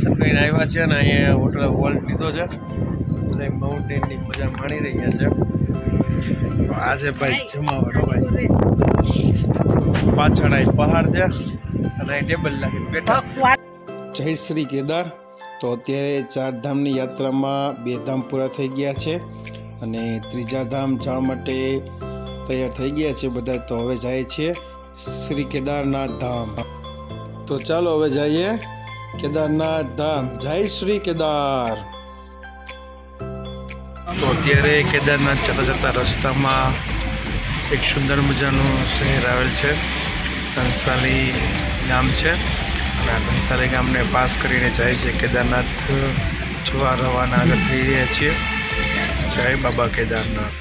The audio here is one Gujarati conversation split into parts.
દર્શન કરીને આવ્યા છે અને અહીંયા હોટલ વોલ્ટ લીધો છે. બધા માઉન્ટેનની મજા માણી રહ્યા છે. આજે આ છે ભાઈ જમાવટ ભાઈ. પાછળ અહીં પહાડ છે અને અહીં ટેબલ લાગીને બેઠા જય શ્રી કેદાર. તો અત્યારે ચાર ધામની યાત્રામાં બે ધામ પૂરા થઈ ગયા છે અને ત્રીજા ધામ જવા માટે તૈયાર થઈ ગયા છે બધા. તો હવે જાય છે શ્રી કેદારનાથ ધામ. તો ચાલો હવે જઈએ. કેદારનાથ ધામ. જય શ્રી કેદાર. તો અત્યારે કેદારનાથ જતા જતા રસ્તામાં એક સુંદર મજાનું શહેર આવેલ છે. કંસાલી ગામ છે. અને આ કંસાલી ગામને પાસ કરીને જાય છે કેદારનાથ જોવા રવાના આગળ થઈ રહ્યા છીએ. જય બાબા કેદારનાથ.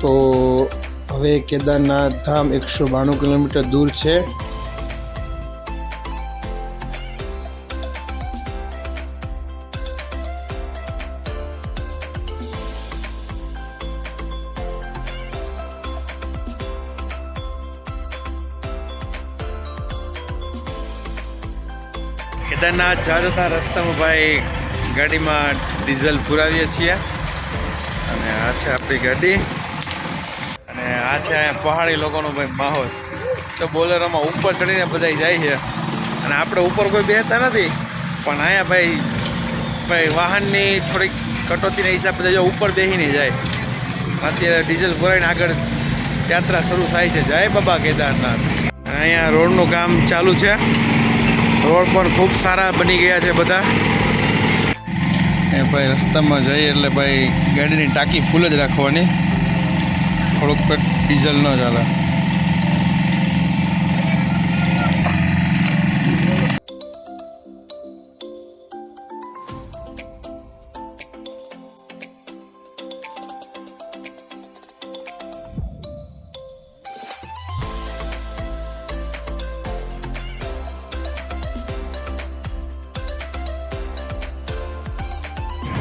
તો હવે કેદારનાથ ધામ એકસો બાણું કિલોમીટર દૂર છે. કેદારનાથ જા જતા રસ્તામાં ભાઈ ગાડીમાં ડીઝલ પુરાવીએ છીએ. અને આ છે આપણી ગાડી. આ છે અહીંયા પહાડી લોકોનો ભાઈ માહોલ. તો બોલેરોમાં ઉપર ચડીને બધા જાય છે. અને આપણે ઉપર કોઈ બેસતા નથી. પણ અહીંયા ભાઈ ભાઈ વાહનની થોડીક કટોતીના હિસાબે જો ઉપર બેસીને જાય. અત્યારે ડીઝલ ભરાઈને આગળ યાત્રા શરૂ થાય છે. જય બાબા કેદારનાથ. અહીંયા રોડનું કામ ચાલુ છે. રોડ પણ ખૂબ સારા બની ગયા છે બધા. એ ભાઈ રસ્તામાં જઈએ એટલે ભાઈ ગાડીની ટાંકી ફૂલ જ રાખવાની. થોડુંક પણ ડીઝલ ન ચાલે.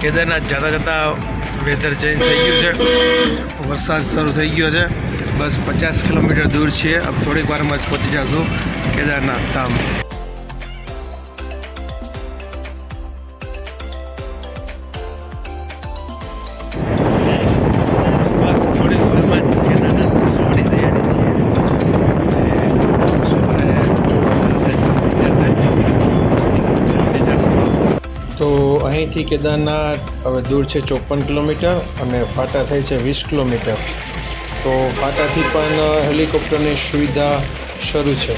કેદારનાથ જતા જતા વેધર ચેન્જ થઈ ગયું છે. વરસાદ શરૂ થઈ ગયો છે. બસ પચાસ કિલોમીટર દૂર છીએ. अब થોડીક વારમાં જ પહોંચી જશું. કેદારનાથ ધામ. અહીંથી કેદારનાથ, હવે દૂર છે ચોપન કિલોમીટર અને ફાટા થાય છે વીસ કિલોમીટર. તો ફાટાથી પણ હેલિકોપ્ટરની સુવિધા શરૂ છે.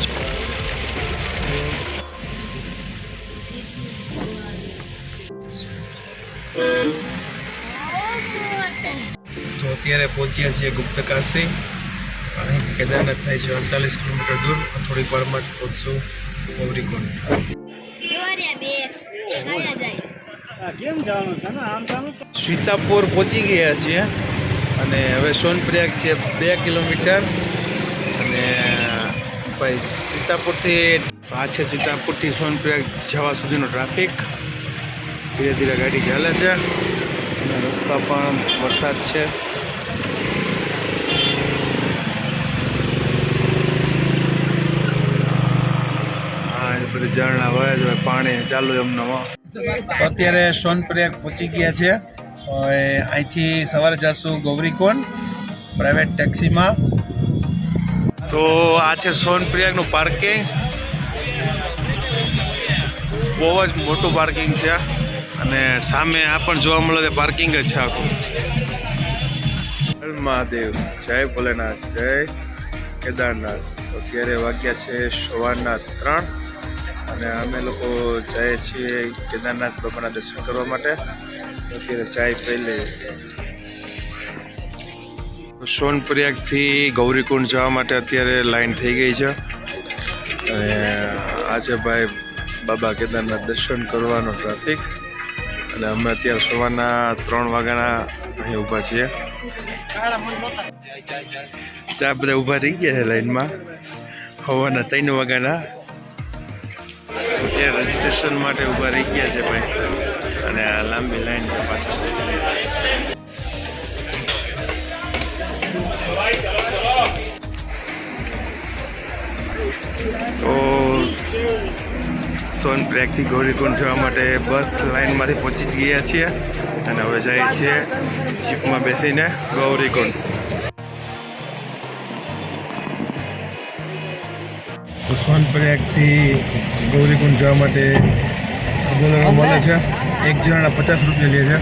તો અત્યારે પહોંચ્યા છીએ ગુપ્ત કાશી અહીંથી કેદારનાથ થાય છે અડતાલીસ કિલોમીટર દૂર. થોડીક વારમાં જ પહોંચશું ગૌરીકુંડ સીતાપુર પહોંચી ગયા છીએ અને હવે સોનપ્રયાગ છે બે કિલોમીટર અને ભાઈ સીતાપુરથી આ છે સીતાપુરથી સોનપ્રયાગ જવા સુધીનો ટ્રાફિક. ધીરે ધીરે ગાડી ચાલે છે અને રસ્તા પણ વરસાદ છે. બધી ઝરણા વહે છે, પાણી ચાલુ એમને અત્યારે સોનપ્રયાગ પહોંચી ગયા છે. અહીંથી સવારે જશું ગૌરીકોન પ્રાઇવેટ ટેક્સીમાં. તો આ છે સોનપ્રયાગનું પાર્કિંગ. બહુ જ મોટું પાર્કિંગ છે. અને સામે આ પણ જોવા મળે છે પાર્કિંગ જ છે આખું. મહાદેવ. જય ભોલેનાથ, જય કેદારનાથ. અત્યારે વાગ્યા છે સવારના ત્રણ. અને અમે લોકો જઈએ છીએ કેદારનાથ બાબાના દર્શન કરવા માટે. અત્યારે ચાય પી લઈએ. સોનપ્રયાગથી ગૌરીકુંડ જવા માટે અત્યારે લાઈન થઈ ગઈ છે. અને આજે ભાઈ બાબા કેદારનાથ દર્શન કરવાનો ટ્રાફિક. અને અમે અત્યારે સવારના ત્રણ વાગ્યાના અહીં ઊભા છીએ. ત્યાં બધા ઊભા રહી ગયા છે લાઈનમાં. સવારના ત્રણ વાગ્યાના. ત્યાં રજીસ્ટ્રેશન માટે ઊભા રહી ગયા છે ભાઈ. અને આ લાંબી લાઈન પાછળ. તો સોનપ્રયાગથી ગૌરીકુંડ જવા માટે બસ લાઇનમાંથી પહોંચી ગયા છીએ. અને હવે જઈએ છીએ જીપમાં બેસીને ગૌરીકુંડ તો સોનપ્રયાગથી ગૌરીકુંડ જવા માટે બોલેરો મળે છે. એક જણાના પચાસ રૂપિયા લે છે.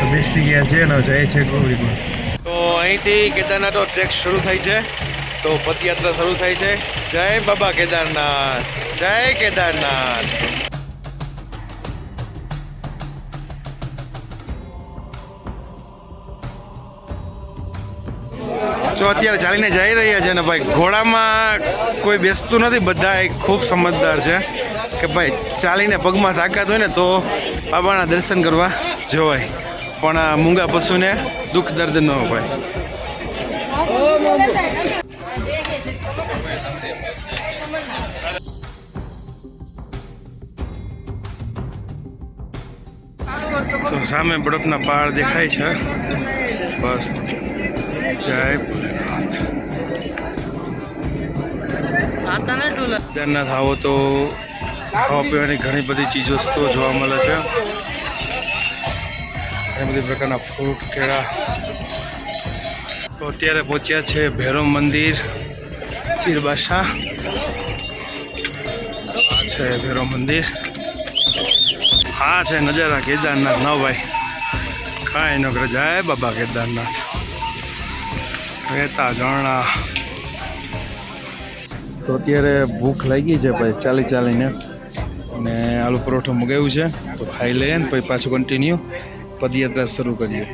તો બેસી ગયા છે અને જાય છે ગૌરીકુંડ. તો અહીંથી કેદારનાથનો ટ્રેક શરૂ થાય છે. તો પદયાત્રા શરૂ થાય છે. જય બાબા કેદારનાથ. જય કેદારનાથ. જો અત્યારે ચાલીને જઈ રહ્યા છે ને ભાઈ, ઘોડામાં કોઈ બેસતું નથી, બધા ખૂબ સમજદાર છે કે ભાઈ, ચાલીને પગમાં તાકાત હોય ને તો બાબાના દર્શન કરવા જવાય. પણ આ મૂંગા પશુને દુઃખ દર્દ ન હોય. તો સામે બળપના પહાડ દેખાય છે. બસ. જય. કેદારનાથ આવો તો ખાવા પીવાની ઘણી બધી ચીજો તો જોવા મળે છે. ઘણી બધી પ્રકારના ફ્રૂટ, કેળા. તો અત્યારે પહોંચ્યા છે ભૈરવ મંદિર, ચીરબાસા. આ છે ભૈરવ મંદિર. હા છે નજારા કેદારનાથ. ના ભાઈ, કાંઈ ન કરે. જય બાબા કેદારનાથ. રહેતા ઝરણા તો અત્યારે ભૂખ લાગી છે ભાઈ, ચાલી ચાલીને. અને આલુ પરોઠો મગાવ્યું છે, તો ખાઈ લઈએ ને પછી પાછું કન્ટિન્યુ પદયાત્રા શરૂ કરીએ.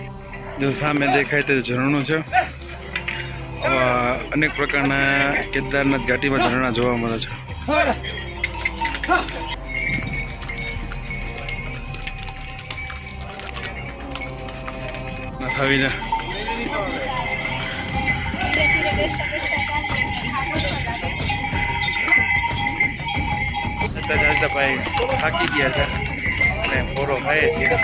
જો સામે દેખાય તે ઝરણું છે. અનેક પ્રકારના કેદારનાથ ઘાટીમાં ઝરણા જોવા મળે છે. આવીને ચાલતા ચાલતા ભાઈ થાકી ગયા છે અને ફોરો ખાઈએ છીએ છે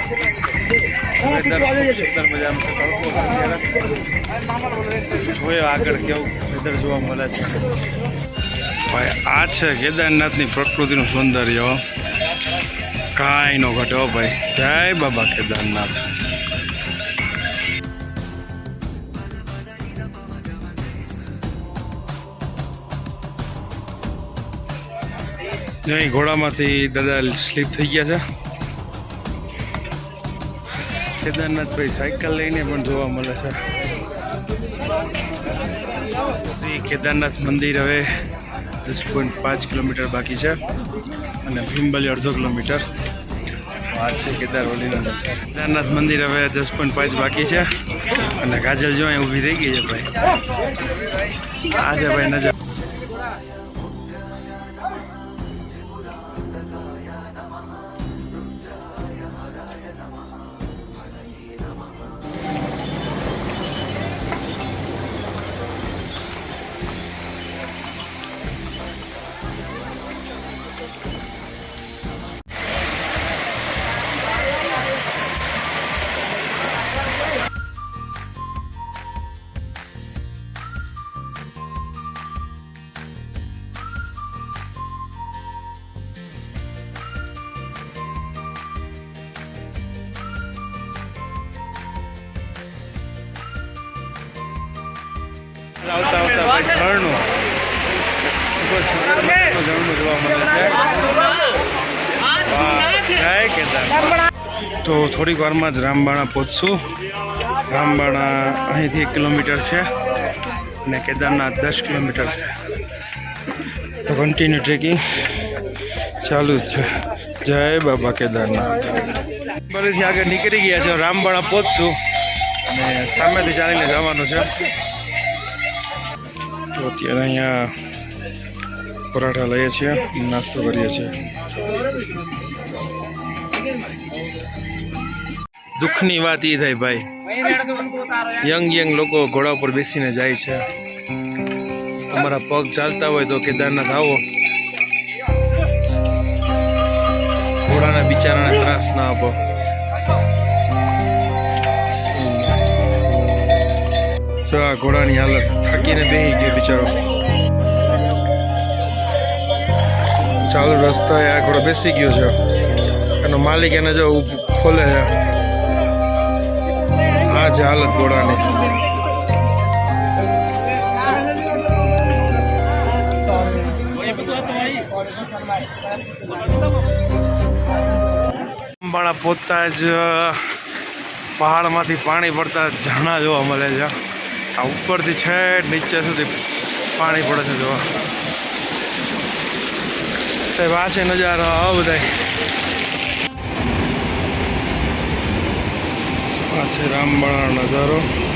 જોયો આગળ કેવું વેધર જોવા મળે છે ભાઈ આ છે કેદારનાથની પ્રકૃતિનું સૌંદર્ય કાંઈ નો ઘટે ભાઈ જય બાબા કેદારનાથ. અહીં ઘોડામાંથી દાદા સ્લીપ થઈ ગયા છે. કેદારનાથ ભાઈ સાયકલ લઈને પણ જોવા મળે છે. કેદારનાથ મંદિર હવે દસ પોઈન્ટ પાંચ કિલોમીટર બાકી છે અને ભીમબલી અડધો કિલોમીટર. આ છે કેદારવલીનો કેદારનાથ મંદિર હવે દસ પોઈન્ટ પાંચ બાકી છે અને કાજલ જો અહીં ઊભી રહી ગઈ છે ભાઈ. આ છે ભાઈ નજર. તો થોડીક વારમાં જ રામબાણા પહોંચશું. રામબાણા અહીંથી એક કિલોમીટર છે અને કેદારનાથ દસ કિલોમીટર છે. તો કન્ટિન્યુ ટ્રેકિંગ ચાલુ જ છે. જય બાબા કેદારનાથ. ફરીથી આગળ નીકળી ગયા છે. રામબાણા પહોંચશું અને સામેથી ચાલીને જવાનું છે. તો અત્યારે અહીંયા પરાઠા લઈએ છીએ, નાસ્તો કરીએ છીએ. દુઃખની વાત એ થાય ભાઈ. યંગ યંગ લોકો ઘોડા ઉપર બેસીને જાય છે. તમારા પગ ચાલતા હોય તો કેદારનાથ આવો. ઘોડાના બિચારાને ત્રાસ ના આપો. જો આ ઘોડાની હાલત થાકીને બેસી ગયો બિચારો. ચાલુ રસ્તા એ આ ઘોડો બેસી ગયો છે. એનો માલિક એને જો ખોલે છે. આ છે હાલત ઘોડાની અંબાળા પોતા જ પહાડમાંથી પાણી પડતા ઝરણા જોવા મળે છે. આ ઉપરથી છેક નીચે સુધી પાણી પડે છે જોવા. સાહેબ, આ છે નજારો બધા છે રામબાળાનો નજારો.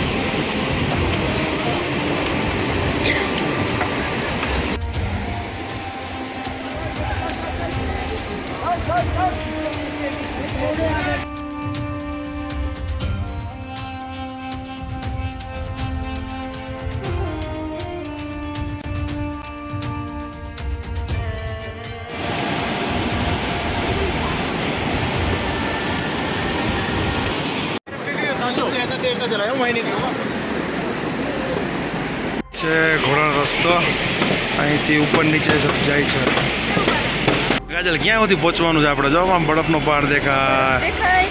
ગાજલ ક્યાં સુધી પહોંચવાનું છે આપણે? જો આમ બરફનો પહાડ દેખાય.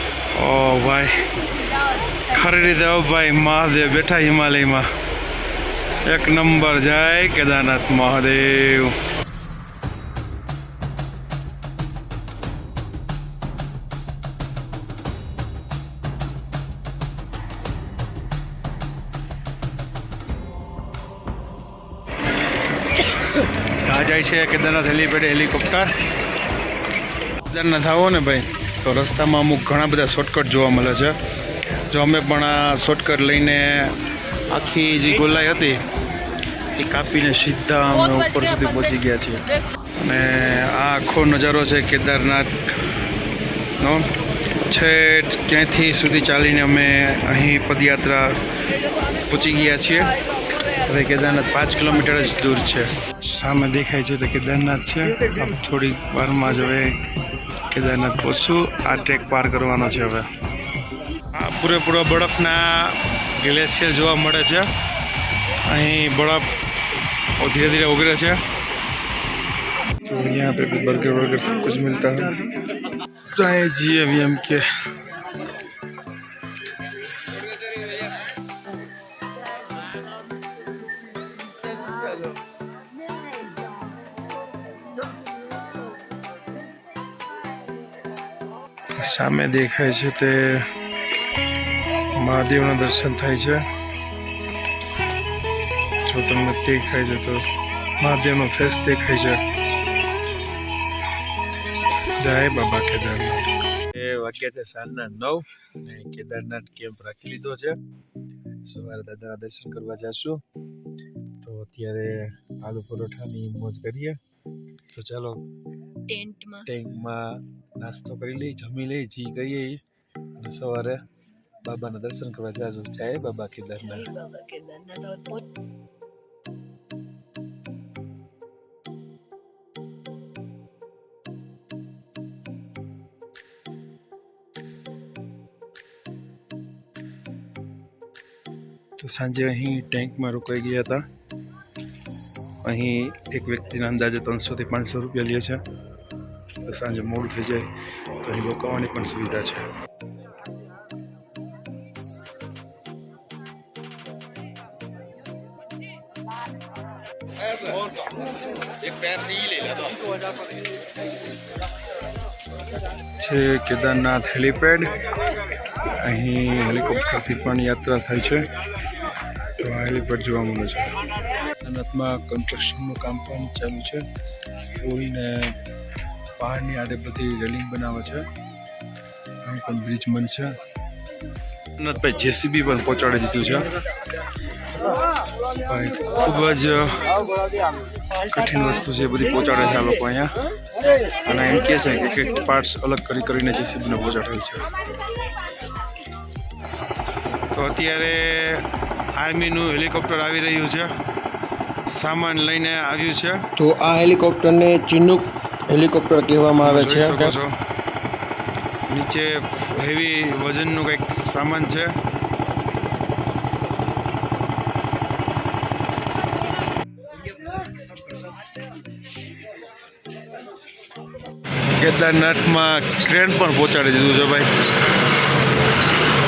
ઓ ભાઈ. ખરી રીતે ઓ ભાઈ મહાદેવ બેઠા હિમાલયમાં. એક નંબર જાય કેદારનાથ મહાદેવ. આ જાય છે કેદારનાથ હેલીપેડ હેલિકોપ્ટર. કેદારનાથ આવો ને ભાઈ તો રસ્તામાં અમુક ઘણા બધા શોર્ટકટ જોવા મળે છે. જો અમે પણ આ શોર્ટકટ લઈને આખી જે ગોલાઈ હતી એ કાપીને સીધા અમે ઉપર સુધી પહોંચી ગયા છીએ. અને આ આખો નજારો છે કેદારનાથનો છે ક્યાંથી સુધી ચાલીને અમે અહીં પદયાત્રા પહોંચી ગયા છીએ. હવે કેદારનાથ પાંચ કિલોમીટર જ દૂર છે. સામે દેખાય છે તો કેદારનાથ છે. થોડીક વારમાં જ હવે કેદારનાથ પહોંચશું આ ટ્રેક પાર કરવાનો છે હવે આ પૂરેપૂરો બરફના ગ્લેશિયર જોવા મળે છે અહીં બરફ ધીરે ધીરે ઉગરે છે तो यहाँ पे भी बर्गर वर्गर सब कुछ मिलता है चाहे जी अभी हम के સામે દેખાય છે તે મહાદેવના દર્શન થાય છે. જો તમને દેખાય છે તો મહાદેવનો ફેસ દેખાય છે. જય બાબા કેદારનાથ. એ વાગ્યા છે સાંજના નવ અને કેદારનાથ કેમ્પ રાખી લીધો છે. સવારે દાદાના દર્શન કરવા જશું. તો અત્યારે આલુ પરોઠાની મોજ કરીએ. તો ચાલો ટેન્ટમાં ટેન્કમાં નાસ્તો કરી લઈ જમી લઈ જી ગઈએ. અને સવારે બાબાના દર્શન કરવા જાજો. જય બાબા કેદારના બાબા તો સાંજે અહીં ટેન્કમાં રોકાઈ ગયા હતા. અહીં એક વ્યક્તિના અંદાજે ત્રણસોથી પાંચસો રૂપિયા લે છે. સાંજે મોડું થઈ જાય, તો અહીં રોકાવાની પણ સુવિધા છે. છે કેદારનાથ હેલીપેડ. અહીં હેલિકોપ્ટરથી પણ યાત્રા થાય છે. તો હેલીપેડ જોવા મળે છે. કેદારનાથમાં કન્સ્ટ્રક્શનનું કામ પણ ચાલુ છે. પૂરીને પહાડની આડે બધી રેલિંગ બનાવે છે. અહીં પણ બ્રિજ બનશે કેદારનાથભાઈ જેસીબી પણ પહોંચાડી દીધું છે. ભાઈ ખૂબ જ કઠિન વસ્તુ છે બધી પહોંચાડે છે આ લોકો અહીંયા. અને એમ કહે છે કે એક પાર્ટ્સ અલગ કરી કરીને જેસીબીને પહોંચાડેલ છે. તો અત્યારે આર્મીનું હેલિકોપ્ટર આવી રહ્યું છે. સામાન લઈને આવ્યું છે. તો આ હેલિકોપ્ટરને ચિનુક હેલિકોપ્ટર કહેવામાં આવે છે નીચે હેવી વજનનું કંઈક સામાન છે. કેદારનાથમાં ટ્રેન પણ પહોંચાડી દીધું છે ભાઈ.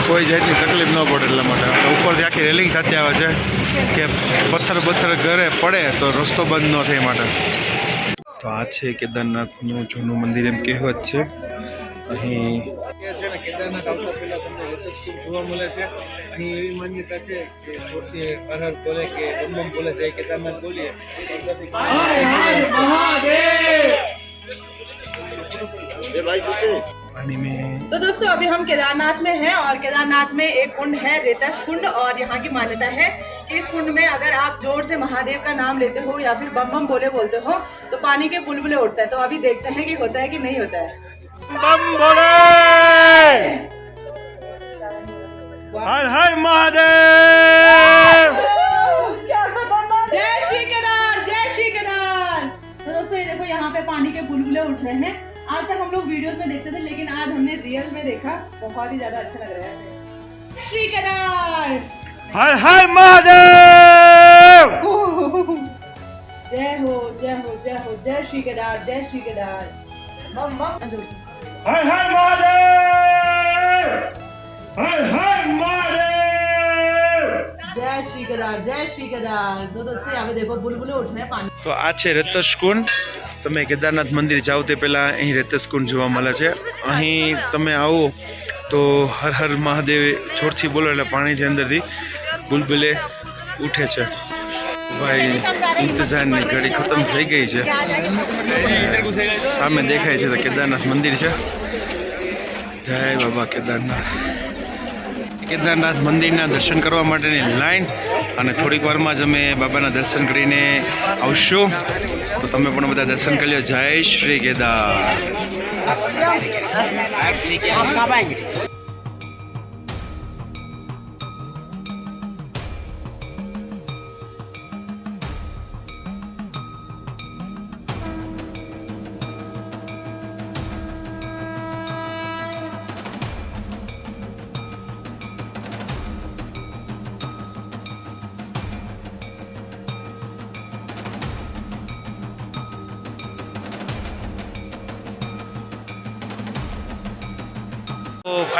કોઈ જાતની તકલીફ ન પડે એટલા માટે. ઉપરથી આખી રેલિંગ થતી આવે છે કે પથ્થર પથ્થર ઘરે પડે તો રસ્તો બંધ ન થાય માટે. તો આ છે કેદારનાથનું જૂનું મંદિર એમ કહેવત છે અહીં છે ને કેદારનાથ આવતા પહેલા તમને રતસ્કુંડ જોવા મળે છે અહીં એવી માન્યતા છે કે જોરથી હર હર બોલે કે બમ બમ બોલે જય કેદારનાથ બોલીએ पानी में तो दोस्तों अभी हम केदारनाथ में हैं और केदारनाथ में एक कुंड है रेतस कुंड और यहाँ की मान्यता है कि इस कुंड में अगर आप ज़ोर से महादेव का नाम लेते हो या फिर बम बम बोले बोलते हो तो पानी के बुलबुले उठते हैं। तो अभी देखते हैं कि होता है कि नहीं होता है। बम बोले! हर हर महादेव! जय श्री केदार जय श्री केदार! तो दोस्तों ये देखो यहाँ पे पानी के बुलबुले उठ रहे हैं। आज तक हम लोग वीडियोस में देखते थे लेकिन आज हमने रियल में देखा। बहुत ही ज़्यादा अच्छा लग रहा है। श्री केदार! હર હર મહાદેવ! જય હો જય હો જય હો જય શ્રી ગદાર જય શ્રી ગદાર હર હર મહાદેવ! હર હર મહાદેવ! જય શ્રી ગદાર જય શ્રી ગદાર તો આ છે રતસકુંડ. તમે કેદારનાથ મંદિર જાઓ તે પહેલાં અહીં રેતસ જોવા મળે છે. અહીં તમે આવો તો હર હર મહાદેવ છોડથી બોલો એટલે પાણીથી અંદરથી. બુલબુલે ઉઠે છે. ભાઈ, ઇંતજારની ઘડી ખતમ થઈ ગઈ છે. સામે દેખાય છે તો કેદારનાથ મંદિર છે. જય બાબા કેદારનાથ. કેદારનાથ મંદિરના દર્શન કરવા માટેની લાઈન અને થોડીક વારમાં જ અમે બાબાના દર્શન કરીને આવશું. તો તમે પણ બધા દર્શન કરી લો. જય શ્રી કેદાર.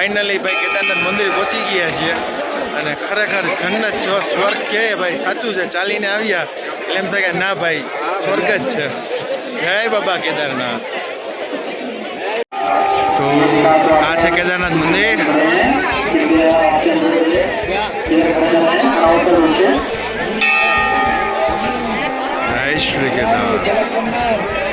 ફાઇનલી ભાઈ કેદારનાથ મંદિર પહોંચી ગયા છીએ. અને ખરેખર જન્નત જો સ્વર્ગ કે ભાઈ. સાચું છે, ચાલીને આવ્યા. એમ થાય કે ના ભાઈ, સ્વર્ગ જ છે. જય બાબા કેદારનાથ. તો આ છે કેદારનાથ મંદિર. જય શ્રી કેદાર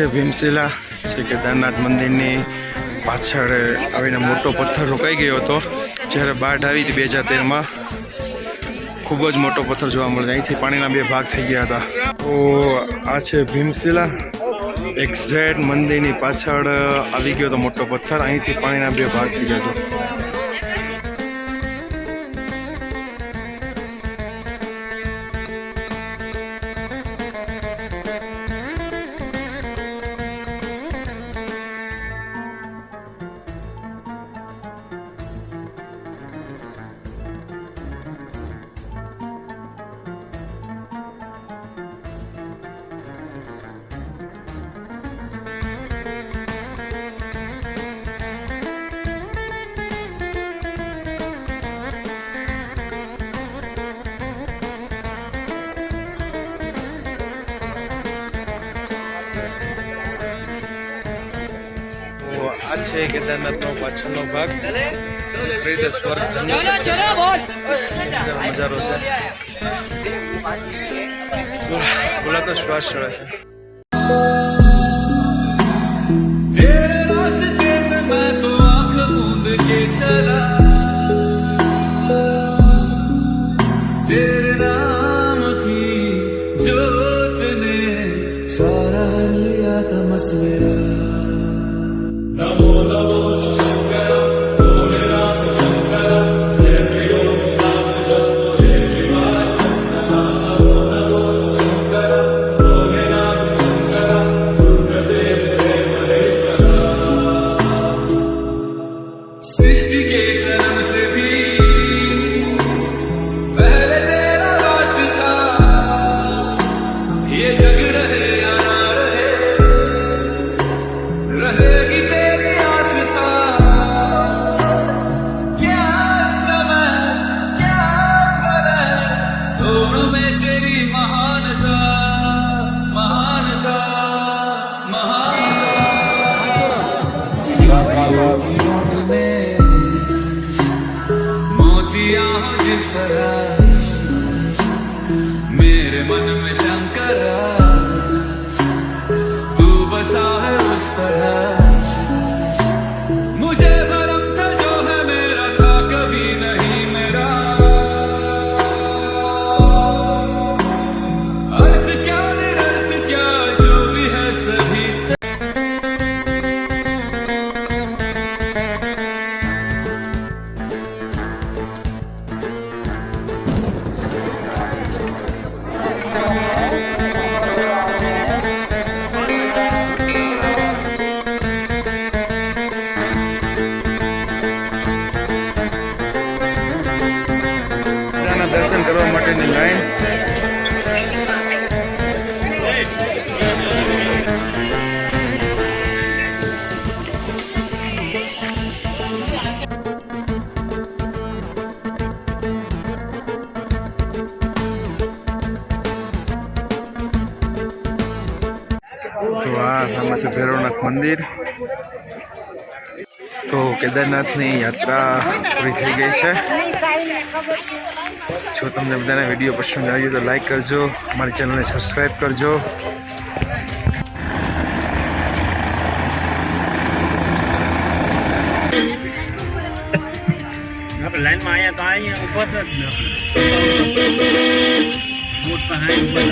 છે ભીમશિલા છે કેદારનાથ મંદિરની પાછળ આવીને મોટો પથ્થર રોકાઈ ગયો હતો. જ્યારે બાઢ આવી હતી બે હજાર તેરમાં, ખૂબ જ મોટો પથ્થર જોવા મળે અહીંથી પાણીના બે ભાગ થઈ ગયા હતા. તો આ છે ભીમશિલા. એક્ઝેક્ટ મંદિરની પાછળ આવી ગયો હતો મોટો પથ્થર. અહીંથી પાણીના બે ભાગ થઈ ગયા છે આ છે કેદારનાથનો પાછળનો ભાગ. ત્રીજે સ્વર્ગ નજારો છે. બોલાતો શ્વાસ ચડે છે. Para liata mas verás नाम की કેદારનાથની યાત્રા પૂરી થઈ ગઈ છે. જો તમને બધાને વીડિયો પસંદ આવ્યો તો લાઈક કરજો, અમારી ચેનલને સબસ્ક્રાઈબ કરજો. આપણે લાઈનમાં આયા તો અહીંયા ઊભો જ નથી બોટ પર હાઈ ઊભો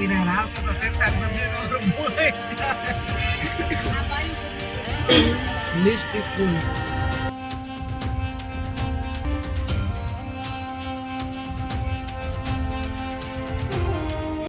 mineral, se você tá comendo muito. Místico.